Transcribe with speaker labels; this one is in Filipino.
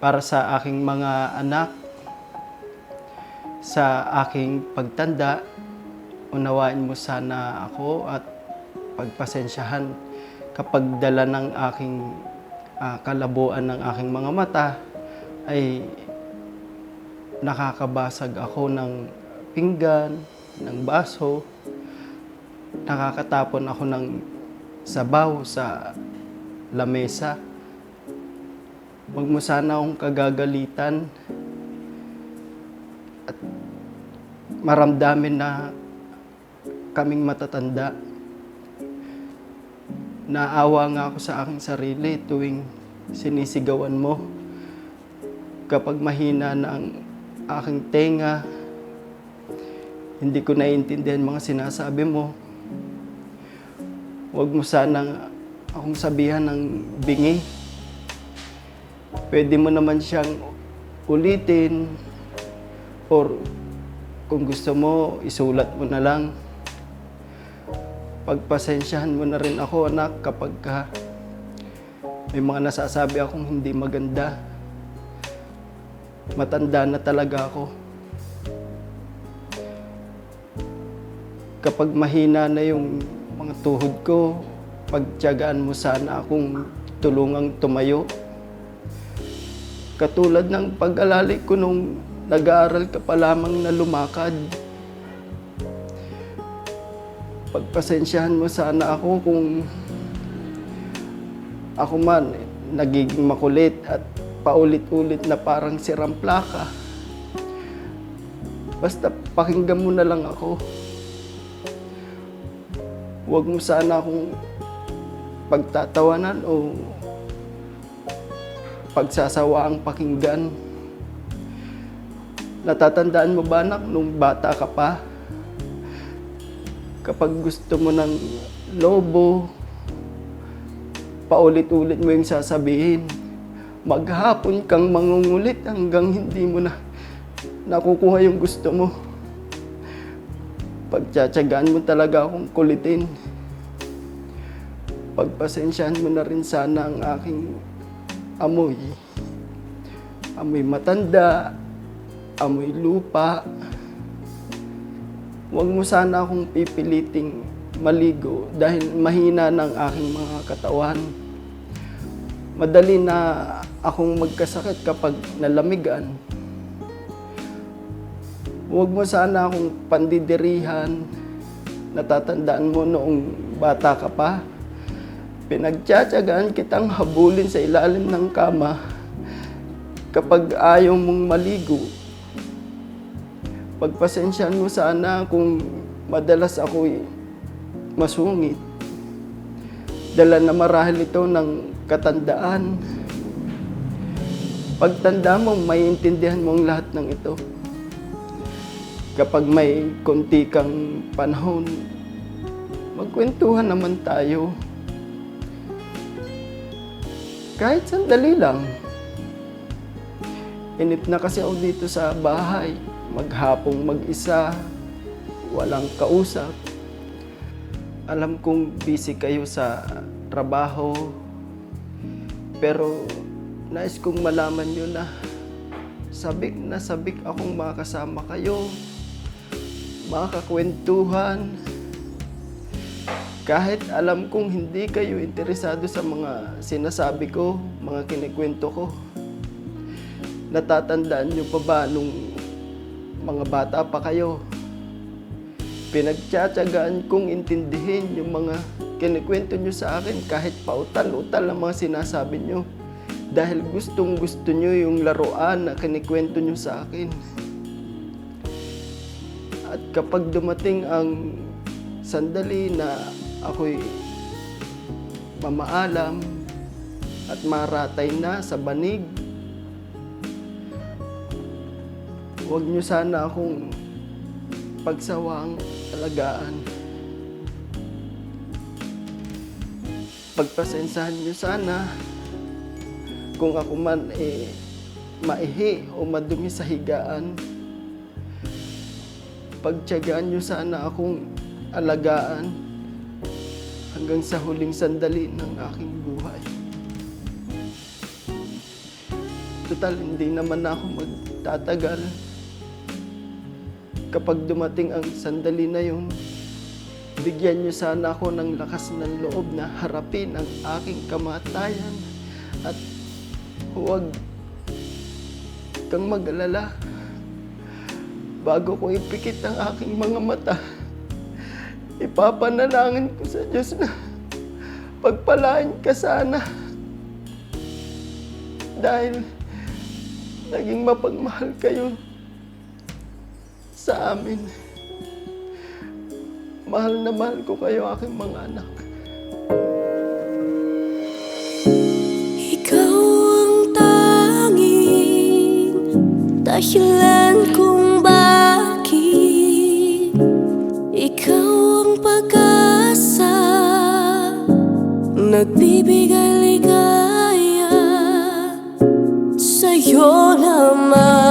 Speaker 1: para sa aking mga anak, sa aking pagtanda, unawain mo sana ako at pagpasensyahan kapag dala ng aking ah, kalabuan ng aking mga mata ay nakakabasag ako ng pinggan, ng baso, nakakatapon ako ng sabaw sa lamesa. Huwag mo sana akong kagagalitan at maramdamin na kaming matatanda. Naawa nga ako sa aking sarili tuwing sinisigawan mo. Kapag mahina na ang aking tenga, hindi ko naiintindihan mga sinasabi mo. Huwag mo sana akong sabihan ng bingi. Pwede mo naman siyang ulitin or kung gusto mo, isulat mo na lang. Pagpasensyahan mo na rin ako, anak, kapag ka may mga nasasabi akong hindi maganda. Matanda na talaga ako. Kapag mahina na yung mga tuhod ko, pagtiyagaan mo sana akong tulungang tumayo. Katulad ng pag-alali ko nung nag-aaral ka pa lamang na lumakad. Pagpasensyahan mo sana ako kung ako man nagiging makulit at paulit-ulit na parang sirang plaka. Basta pakinggan mo na lang ako. Huwag mo sana akong pagtatawanan o pagsasawaang pakinggan. Natatandaan mo ba anak nung bata ka pa? Kapag gusto mo ng lobo, paulit-ulit mo yung sasabihin. Maghapon kang mangungulit hanggang hindi mo na nakukuha yung gusto mo. Pagtsatsagaan mo talaga akong kulitin. Pagpasensyahan mo na rin sana ang aking amoy. Amoy matanda, amoy lupa. Huwag mo sana akong pipiliting maligo dahil mahina ng aking mga katawan. Madali na akong magkasakit kapag nalamigan. Huwag mo sana akong pandidirihan. Natatandaan mo noong bata ka pa. Pinagtsatsagaan kitang habulin sa ilalim ng kama kapag ayaw mong maligo. Pagpasensyahan mo sana kung madalas ako'y masungit. Dala na marahil ito ng katandaan. Pagtanda mo, maiintindihan mo ang lahat ng ito. Kapag may konti kang panahon, magkwentuhan naman tayo. Kahit sandali lang. Inip na kasi ako dito sa bahay. Maghapong mag-isa. Walang kausap. Alam kong busy kayo sa trabaho. Pero nais kong malaman nyo na sabik na sabik akong makasama kayo. Makakakwentuhan. Kahit alam kong hindi kayo interesado sa mga sinasabi ko, mga kinikwento ko. Natatandaan nyo pa ba nung mga bata pa kayo? Pinagtsatsagaan kong intindihin yung mga kinikwento nyo sa akin kahit pautal-utal ang mga sinasabi nyo. Dahil gustong gusto nyo yung laruan na kinikwento nyo sa akin. At kapag dumating ang sandali na ako'y mamaalam at maratay na sa banig, huwag nyo sana akong pagsawang alagaan. Pagpasensahan nyo sana kung ako man eh maihi o madumi sa higaan. Pagtyagaan nyo sana akong alagaan hanggang sa huling sandali ng aking buhay. Total, hindi naman ako magtatagal. Kapag dumating ang sandali na yun, bigyan niyo sana ako ng lakas ng loob na harapin ang aking kamatayan at huwag kang mag-alala bago ko ipikit ang aking mga mata. Ipapanalangin ko sa Diyos na pagpalain ka sana. Dahil naging mapagmahal kayo sa amin. Mahal na mahal ko kayo aking mga anak.
Speaker 2: Ikaw ang tanging dahilan nagbibigay ligaya sa'yo lamang